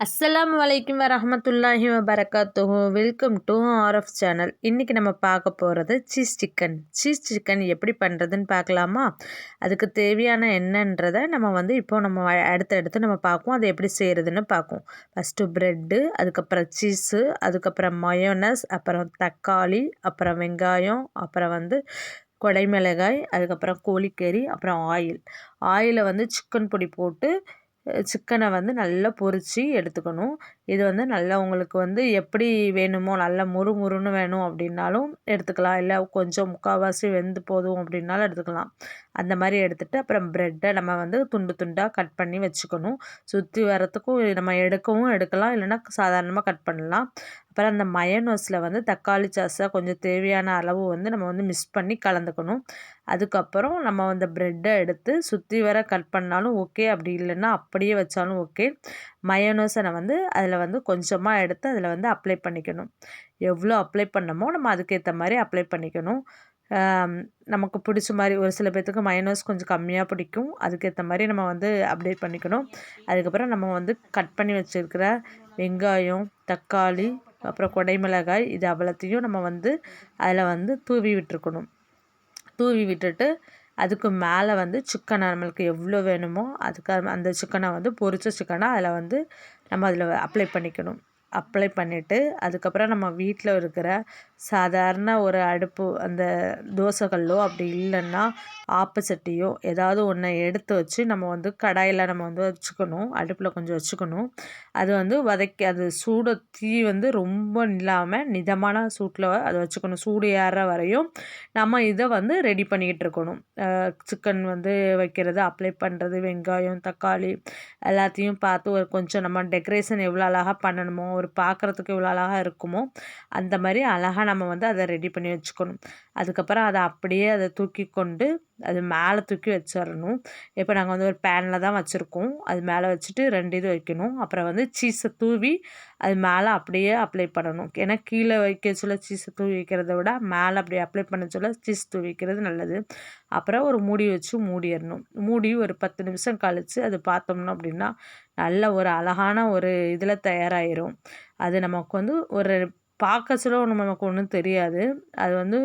அஸ்லாம் வலைக்கம் வரமத்துல்லாஹி வபரகாத்துஹு. வெல்கம் டு ஆர்எஃப் சேனல் இன்றைக்கி நம்ம பார்க்க போகிறது சீஸ் சிக்கன் சீஸ் சிக்கன் எப்படி பண்ணுறதுன்னு பார்க்கலாமா? அதுக்கு தேவையான என்னன்றதை நம்ம வந்து இப்போது நம்ம அடுத்து அடுத்து நம்ம பார்ப்போம் அதை எப்படி செய்கிறதுன்னு பார்ப்போம் ஃபஸ்ட்டு ப்ரெட்டு அதுக்கப்புறம் சீஸு அதுக்கப்புறம் மயோனஸ் அப்புறம் தக்காளி அப்புறம் வெங்காயம் அப்புறம் வந்து கொடைமிளகாய் அதுக்கப்புறம் கோழிக்கறி அப்புறம் ஆயில் ஆயிலை வந்து சிக்கன் பொடி போட்டு சிக்கனை வந்து நல்லா பொரித்து எடுத்துக்கணும். இது வந்து நல்லா உங்களுக்கு வந்து எப்படி வேணுமோ நல்லா முறு முறுன்னு வேணும் அப்படின்னாலும் எடுத்துக்கலாம். இல்லை கொஞ்சம் முக்கால்வாசி வெந்து போதும் அப்படின்னாலும் எடுத்துக்கலாம். அந்த மாதிரி எடுத்துகிட்டு அப்புறம் ப்ரெட்டை நம்ம வந்து துண்டு துண்டாக கட் பண்ணி வச்சுக்கணும். சுற்றி வரத்துக்கும் நம்ம எடுக்கவும் எடுக்கலாம். இல்லைன்னா சாதாரணமாக கட் பண்ணலாம். அப்புறம் அந்த மயனோஸில் வந்து தக்காளி சாஸை கொஞ்சம் தேவையான அளவு வந்து நம்ம வந்து மிக்ஸ் பண்ணி கலந்துக்கணும். அதுக்கப்புறம் நம்ம அந்த ப்ரெட்டை எடுத்து சுற்றி வர கட் பண்ணாலும் ஓகே அப்படி இல்லைன்னா அப்படியே வச்சாலும் ஓகே மயனோஸை வந்து அதில் வந்து கொஞ்சமாக எடுத்து அதில் வந்து அப்ளை பண்ணிக்கணும். எவ்வளோ அப்ளை பண்ணமோ நம்ம அதுக்கேற்ற மாதிரி அப்ளை பண்ணிக்கணும். நமக்கு பிடிச்ச மாதிரி ஒரு சில பேர்த்துக்கு மைனஸ் கொஞ்சம் கம்மியாக பிடிக்கும். அதுக்கேற்ற மாதிரி நம்ம வந்து அப்டேட் பண்ணிக்கணும். அதுக்கப்புறம் நம்ம வந்து கட் பண்ணி வச்சுருக்கிற வெங்காயம் தக்காளி அப்புறம் கொடைமிளகாய் இது அவ்வளோத்தையும் நம்ம வந்து அதில் வந்து தூவி விட்டுருக்கணும். தூவி விட்டுட்டு அதுக்கு மேலே வந்து சிக்கனை நம்மளுக்கு எவ்வளோ வேணுமோ அதுக்கு அந்த சிக்கனை வந்து பொரித்த சிக்கனை அதில் வந்து நம்ம அதில் அப்ளை பண்ணிக்கணும். அப்ளை பண்ணிவிட்டு அதுக்கப்புறம் நம்ம வீட்டில் இருக்கிற சாதாரண ஒரு அடுப்பு அந்த தோசைக்கல்லோ அப்படி இல்லைன்னா ஆப்பச்சட்டியோ ஏதாவது ஒன்றை எடுத்து வச்சு நம்ம வந்து கடாயில் நம்ம வந்து வச்சுக்கணும். அடுப்பில் கொஞ்சம் வச்சுக்கணும். அது வந்து வதக்கி அது சூட தீ வந்து ரொம்ப இல்லாமல் நிதமான சூட்டில் அதை வச்சுக்கணும். சூடு ஏற வரையும் நம்ம இதை வந்து ரெடி பண்ணிக்கிட்டு இருக்கணும். சிக்கன் வந்து வைக்கிறது அப்ளை பண்ணுறது வெங்காயம் தக்காளி எல்லாத்தையும் பார்த்து ஒரு கொஞ்சம் நம்ம டெக்கரேஷன் எவ்வளோ அழகாக பண்ணணுமோ ஒரு பார்க்குறதுக்கு இவ்வளோ அழகாக இருக்குமோ அந்த மாதிரி அழகாக நம்ம வந்து அதை ரெடி பண்ணி வச்சுக்கணும். அதுக்கப்புறம் அதை அப்படியே அதை தூக்கி கொண்டு அது மேலே தூக்கி வச்சிடணும் இப்போ நாங்கள் வந்து ஒரு பேனில் தான் வச்சுருக்கோம். அது மேலே வச்சுட்டு ரெண்டு இது வைக்கணும். அப்புறம் வந்து சீஸை தூவி அது மேலே அப்படியே அப்ளை பண்ணணும். ஏன்னா கீழே வைக்க சொல்ல சீஸை தூவி வைக்கிறத விட மேலே அப்படியே அப்ளை பண்ண சொல்ல சீஸ் தூவி வைக்கிறது நல்லது. அப்புறம் ஒரு மூடி வச்சு மூடிடணும் மூடி ஒரு பத்து நிமிஷம் கழித்து அது பார்த்தோம்னா அப்படின்னா நல்ல ஒரு அழகான ஒரு இதில் தயாராகிரும் அது நமக்கு வந்து ஒரு பார்க்க சொல்ல நமக்கு ஒன்றும் தெரியாது. அது வந்து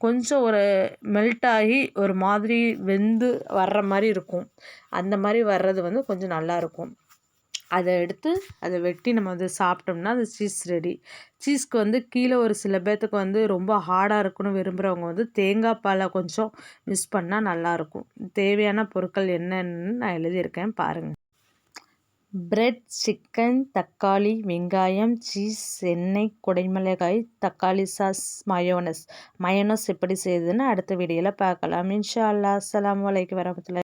கொஞ்சம் ஒரு மெல்ட் ஆகி ஒரு மாதிரி வெந்து வர்ற மாதிரி இருக்கும். அந்த மாதிரி வர்றது வந்து கொஞ்சம் நல்லாயிருக்கும் அதை எடுத்து அதை வெட்டி நம்ம வந்து சாப்பிட்டோம்னா அது சீஸ் ரெடி சீஸ்க்கு வந்து கீழே ஒரு சில பேர்த்துக்கு வந்து ரொம்ப ஹார்டாக இருக்கணும் விரும்புகிறவங்க வந்து தேங்காய் பாலை கொஞ்சம் மிஸ் பண்ணால் நல்லாயிருக்கும் தேவையான பொருட்கள் என்னென்னு நான் எழுதியிருக்கேன். பாருங்கள் பிரெட் சிக்கன் தக்காளி வெங்காயம் சீஸ் எண்ணெய் குடைமிளகாய் தக்காளி சாஸ் மயோனஸ் மயோனஸ் எப்படி செய்யுதுன்னு அடுத்த வீடியோவில் பார்க்கலாம். இன்ஷா அல்லா அஸ்லாம் வலைக்கு வரமத்துல